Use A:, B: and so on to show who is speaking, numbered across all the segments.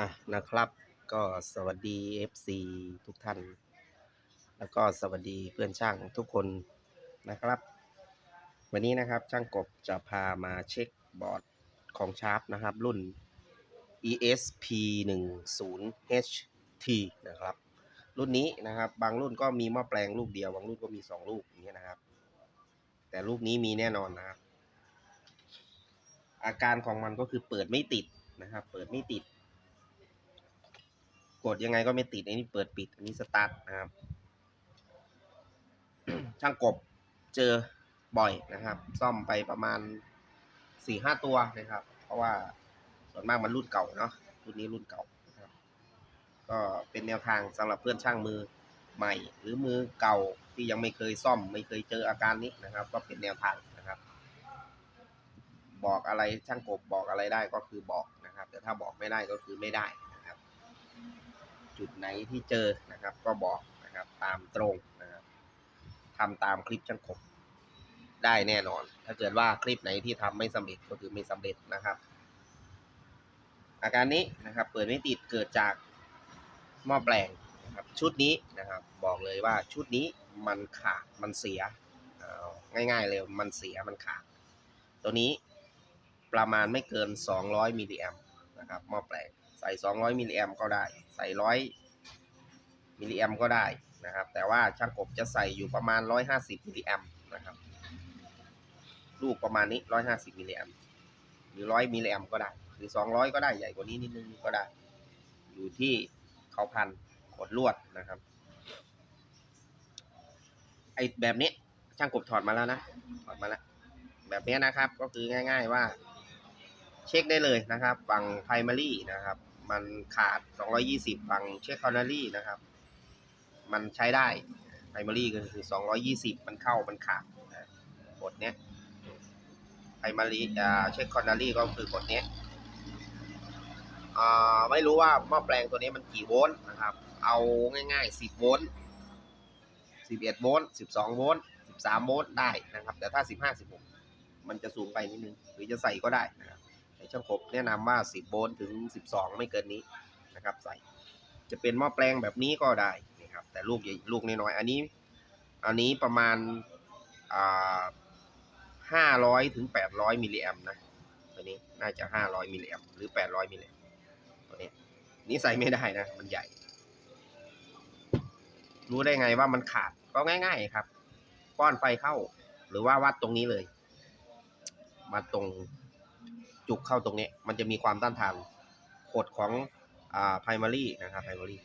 A: อะนะครับ ก็สวัสดี FC ทุกท่าน แล้วก็สวัสดีเพื่อนช่างทุกคนนะครับ วันนี้นะครับช่างกบจะพามาเช็คบอร์ดของชาร์ปนะครับ รุ่น ESP 1 0 HT นะครับ รุ่นนี้นะครับ บางรุ่นก็มีหม้อแปลงลูกเดียว บางรุ่นก็มี 2 ลูกอย่างเงี้ยนะครับ แต่ลูกนี้มีแน่นอนนะครับ อาการของมันก็คือเปิดไม่ติดนะครับ เปิดไม่ติด กดยังไงก็ไม่ติดอันนี้เปิดปิด อันนี้สตาร์ทนะครับ ช่างกบเจอบ่อยนะครับ ซ่อมไปประมาณสี่ห้าตัวนะครับ เพราะว่าส่วนมากมันรุ่นเก่าเนาะรุ่นนี้รุ่นเก่านะครับ ก็เป็นแนวทางสำหรับเพื่อนช่างมือใหม่ หรือมือเก่าที่ยังไม่เคยซ่อม ไม่เคยเจออาการนี้นะครับ ก็เป็นแนวทางนะครับ บอกอะไรช่างกบบอกอะไรได้ก็คือบอกนะครับ แต่ถ้าบอกไม่ได้ก็คือไม่ได้ จุดไหนที่เจอนะครับ ก็บอกนะครับตามตรงนะครับทำตามคลิปช่างกบได้แน่นอน ถ้าเกิดว่าคลิปไหนที่ทำไม่สำเร็จก็คือไม่สำเร็จนะครับ อาการนี้นะครับ เปิดไม่ติดเกิดจากหม้อแปลงนะครับ ชุดนี้นะครับ บอกเลยว่าชุดนี้มันขาดมันเสียเอาง่ายๆเลยมันเสียมันขาด ตัวนี้ประมาณไม่เกิน 200มิลลิแอมนะครับหม้อแปลงใส่ 200มิลลิแอมก็ได้ ใส่100มิลลิแอมก็ได้นะครับ แต่ว่าช่างกบจะใส่อยู่ประมาณ 150มิลลิแอมนะครับ ลูกประมาณนี้ 150มิลลิแอมหรือ 100มิลลิแอมก็ได้ หรือ 200 ก็ได้ใหญ่กว่านี้นิดนึงก็ได้ อยู่ที่เขาพันขดลวดนะครับ ไอแบบนี้ช่างกบถอดมาแล้วนะ ถอดมาแล้ว แบบนี้นะครับ ก็คือง่าย ๆว่า เช็คได้เลยนะครับ ฝั่ง primary นะครับ มันขาด 220 ฝั่ง secondary นะครับ มันใช้ได้ primary ก็คือ 220 มันเข้ามันขาดกดเนี้ย primary อ่า secondary ก็คือกดเนี้ยอ่าไม่รู้ว่าหม้อแปลงตัวนี้มันกี่โวลต์นะครับ เอาง่ายๆ 10 โวลต์ 11 โวลต์ 12 โวลต์ 13 โวลต์ได้นะครับ แต่ถ้า 15 16 มันจะสูงไปนิดนึง หรือจะใส่ก็ได้นะครับ ในช่างคบแนะนำว่า 10 โวลต์ถึง 12 ไม่เกินนี้นะครับ ใส่จะเป็นหม้อแปลงแบบนี้ก็ได้นะครับ แต่ลูกใหญ่ลูกน้อยๆอันนี้ อันนี้ประมาณอ่า500ถึง800มิลลิแอมนะตัวนี้น่าจะ 500มิลลิแอมหรือ 800มิลลิแอมตัวนี้นี่ใส่ไม่ได้นะ มันใหญ่ รู้ได้ไงว่ามันขาดก็ง่าย ๆ ครับ ป้อนไฟเข้า หรือว่าวัดตรงนี้เลย มาตรง จุกเข้าตรงนี้ มันจะมีความต้านทานขดของอ่า primary นะครับ primary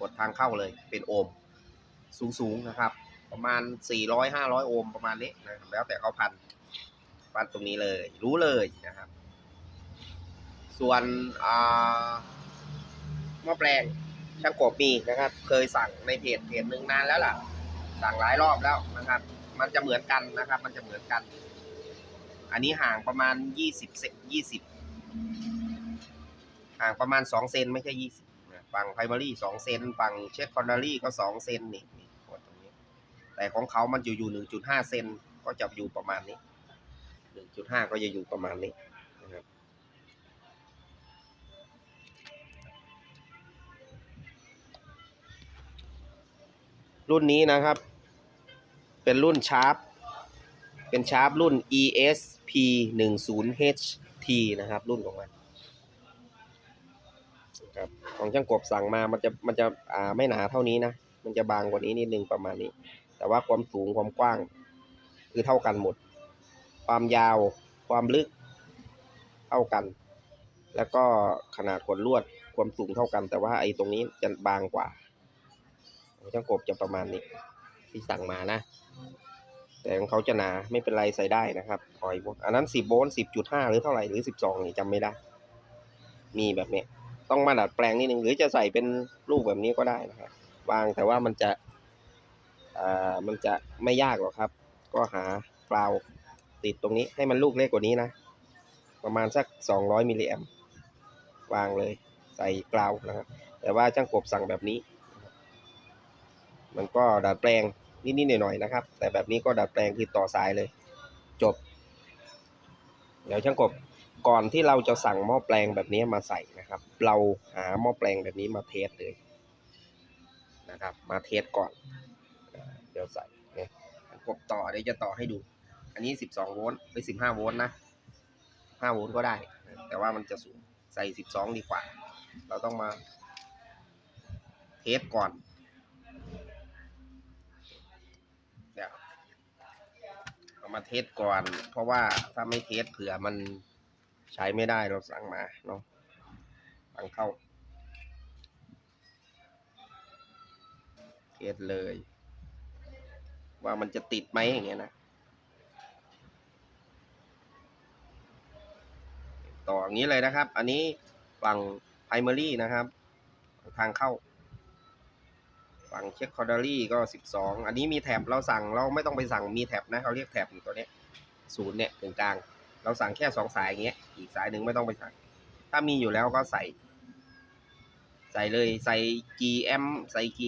A: กดทางเข้าเลยเป็นโอห์มสูงๆนะครับ ประมาณ 400 500 โอห์มประมาณนี้นะครับแล้วแต่เขาพันวัดตรงนี้เลย รู้เลยนะครับ ส่วนอ่าหม้อแปลงช่างกบมีนะครับ เคยสั่งในเพจเพจหนึ่งนานแล้วล่ะ สั่งหลายรอบแล้วนะครับ มันจะเหมือนกันนะครับ มันจะเหมือนกัน อันนี้ห่างประมาณยี่สิบเซนยี่สิบห่างประมาณสองเซนไม่ใช่ยี่สิบฝั่งไพรมารีสองเซนฝั่งเช็คคอนดารี่ก็สองเซนนี่นี่กดตรงนี้ แต่ของเขามันอยู่อยู่หนึ่งจุดห้าเซนก็จะอยู่ประมาณนี้หนึ่งจุดห้าก็จะอยู่ประมาณนี้นะครับรุ่นนี้นะครับ เป็นรุ่นชาร์ปเป็นชาร์ปรุ่น es 1 0 HT นะครับ รุ่นของมันครับของช่างกบสั่งมามันจะมันจะอ่าไม่หนาเท่านี้นะ มันจะบางกว่านี้นิดนึงประมาณนี้ แต่ว่าความสูงความกว้าง คือเท่ากันหมด ความยาวความลึกเท่ากัน แล้วก็ขนาดขนลวดความสูงเท่ากัน แต่ว่าไอ้ตรงนี้จะบางกว่าของช่างกบจะประมาณนี้ที่สั่งมานะ แต่ของเขาจะหนาไม่เป็นไรใส่ได้นะครับถอยพวกอันนั้นสิบโวลต์สิบจุดห้าหรือเท่าไหร่หรือสิบสองนี่จำไม่ได้ มีแบบเนี้ยต้องมาดัดแปลงนิดนึงหรือจะใส่เป็นลูกแบบนี้ก็ได้นะครับวางแต่ว่ามันจะอ่ามันจะไม่ยากหรอกครับ ก็หากราวติดตรงนี้ให้มันลูกเล็กกว่านี้นะ ประมาณสักสองร้อยมิลลิแอมวางเลย ใส่กราวนะครับ แต่ว่าช่างกบสั่งแบบนี้ มันก็ดัดแปลง นิดๆหน่อยๆนะครับ แต่แบบนี้ก็ดัดแปลงคือต่อสายเลย จบ เดี๋ยวช่างกบก่อนที่เราจะสั่งหม้อแปลงแบบนี้มาใส่นะครับ เราหาหม้อแปลงแบบนี้มาเทสเลยนะครับ มาเทสก่อน เดี๋ยวใส่เนี่ยกบต่อเดี๋ยวจะต่อให้ดู อันนี้ 12 โวลต์ไป15 โวลต์นะ 5 โวลต์ก็ได้ แต่ว่ามันจะสูงใส่ 12 ดีกว่า เราต้องมาเทสก่อนเดี๋ยวเอา มาเทสก่อน เพราะว่าถ้าไม่เทสเผื่อมันใช้ไม่ได้เราสั่งมาเนาะสั่งเข้าเทสเลย ว่ามันจะติดไหมอย่างเงี้ยนะต่ออย่างนี้เลยนะครับ อันนี้ฝั่ง primary นะครับ ทางเข้า ฝั่งเช็คคอร์ดอรี่ก็ 12 อันนี้มีแท็บเราสั่งเราไม่ต้องไปสั่งมีแท็บนะเขาเรียกแท็บอยู่ตัวเนี้ยศูนย์เนี่ยตรงกลาง เราสั่งแค่สองสายอย่างเงี้ยอีกสายหนึ่งไม่ต้องไปสั่ง ถ้ามีอยู่แล้วก็ใส่ ใส่เลยใส่ GM ใส่ G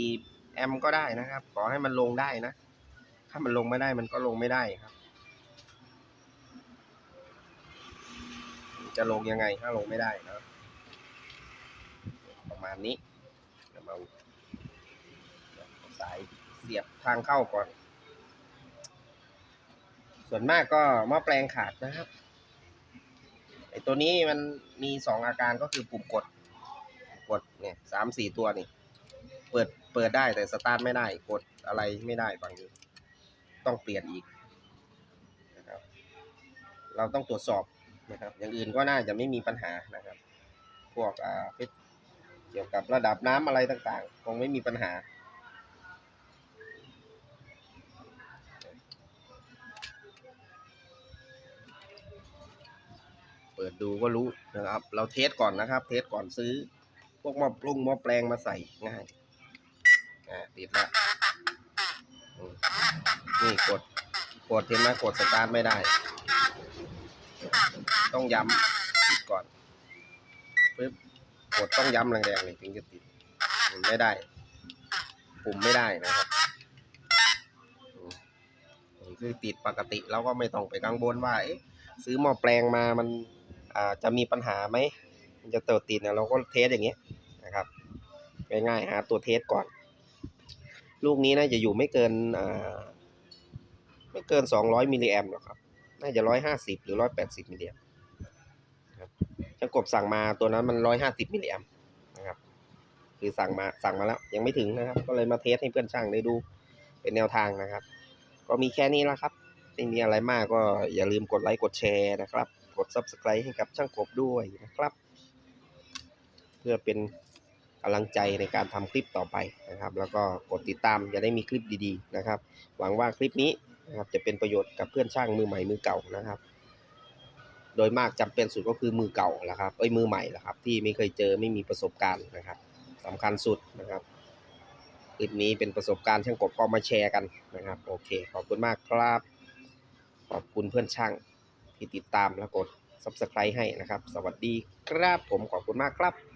A: M ก็ได้นะครับ ขอให้มันลงได้นะ ถ้ามันลงไม่ได้มันก็ลงไม่ได้ครับ จะลงยังไงถ้าลงไม่ได้นะประมาณนี้เดี๋ยวมา สายเสียบทางเข้าก่อน ส่วนมากก็หม้อแปลงขาดนะครับไอตัวนี้มันมีสองอาการก็คือปุ่มกด กดเนี่ยสามสี่ตัวนี่ เปิดเปิดได้แต่สตาร์ทไม่ได้กดอะไรไม่ได้บางทีต้องเปลี่ยนอีกนะครับ เราต้องตรวจสอบนะครับ อย่างอื่นก็น่าจะไม่มีปัญหานะครับ พวกอ่าเกี่ยวกับระดับน้ำอะไรต่างๆ คงไม่มีปัญหา ดูก็รู้นะครับ เราเทสก่อนนะครับ เทสก่อนซื้อ พวกหม้อปรุงหม้อแปลงมาใส่ง่ายอ่าติดล้วอืมนี่กดกดเห็นไหมกดสตาร์ทไม่ได้ ต้องย้ำติดก่อนปึ๊บกดต้องย้ำแรงๆเลยถึงจะติดไม่ได้ ปุ่มไม่ได้นะครับคือติดปกติเราก็ไม่ต้องไปกังวลว่าซื้อหม้อแปลงมามัน จะมีปัญหาไหมมันจะเติดติดเนี่ยเราก็เทสอย่างเงี้ยนะครับง่ายๆหาตัวเทสก่อน ลูกนี้น่าจะอยู่ไม่เกินไม่เกิน 200 มิลลิแอมหรอกครับน่าจะ 150 หรือ 180 มิลลิแอมครับช่างกบสั่งมาตัวนั้นมัน 150 มิลลิแอมนะครับคือสั่งมาสั่งมาแล้วยังไม่ถึงนะครับ ก็เลยมาเทสให้เพื่อนช่างได้ดูเป็นแนวทางนะครับ ก็มีแค่นี้แล้วครับไม่มีอะไรมากก็อย่าลืมกดไลค์กดแชร์นะครับ กด Subscribe ให้กับช่างกบด้วยนะครับ เพื่อเป็นกำลังใจในการทำคลิปต่อไปนะครับ แล้วก็กดติดตามจะได้มีคลิปดีๆนะครับ หวังว่าคลิปนี้นะครับจะเป็นประโยชน์กับเพื่อนช่างมือใหม่มือเก่านะครับ โดยมากจำเป็นสุดก็คือมือเก่าแหละครับเอ้ยมือใหม่แหละครับ ที่ไม่เคยเจอไม่มีประสบการณ์นะครับสำคัญสุดนะครับคลิปนี้เป็นประสบการณ์ช่างกบก็มาแชร์กันนะครับ โอเค ขอบคุณมากครับ ขอบคุณเพื่อนช่าง ที่ติดตามและกด subscribe ให้นะครับ สวัสดีครับผมขอบคุณมากครับ